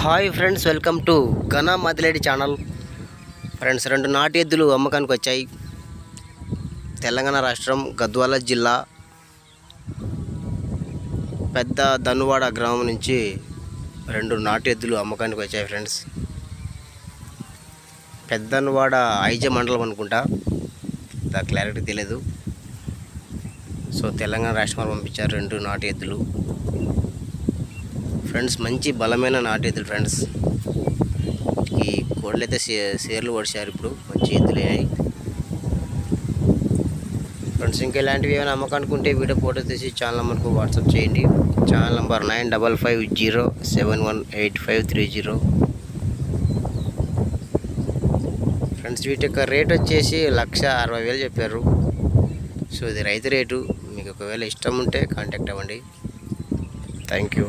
Hi friends welcome to ఘన మదిలేడి channel. Friends రెండు నాటు ఎద్దులు అమ్మకానికి వచ్చాయి. తెలంగాణ రాష్ట్రం గద్వాల జిల్లా పెద్ద ధనువాడ గ్రామం నుంచి రెండు నాటు ఎద్దులు అమ్మకానికి వచ్చాయి ఫ్రెండ్స్. పెద్దనువాడ ఐజ మండలం అనుకుంటా. దా క్లారిటీ తెలియదు సో తెలంగాణ రాష్ట్రం పంపించారు రెండు నాటు ఎద్దులు. ఫ్రెండ్స్ మంచి బలమైన నాటెద్దులు ఫ్రెండ్స్. ఈ కోళ్ళు అయితే సే సేర్లు పడిచారు ఇప్పుడు మంచి ఎద్దులే ఫ్రెండ్స్ ఇంకా ఇలాంటివి ఏమైనా అమ్మకనుకుంటే వీడియో ఫోటో తీసి ఛానల్ నెంబర్కు వాట్సాప్ చేయండి. Channel number nine double five zero seven one eight five three zero. Friends వీటి యొక్క రేట్ వచ్చేసి లక్ష అరవై వేలు చెప్పారు. సో ఇది రైతు రేటు. మీకు ఒకవేళ ఇష్టం ఉంటే కాంటాక్ట్ అవ్వండి. Thank you.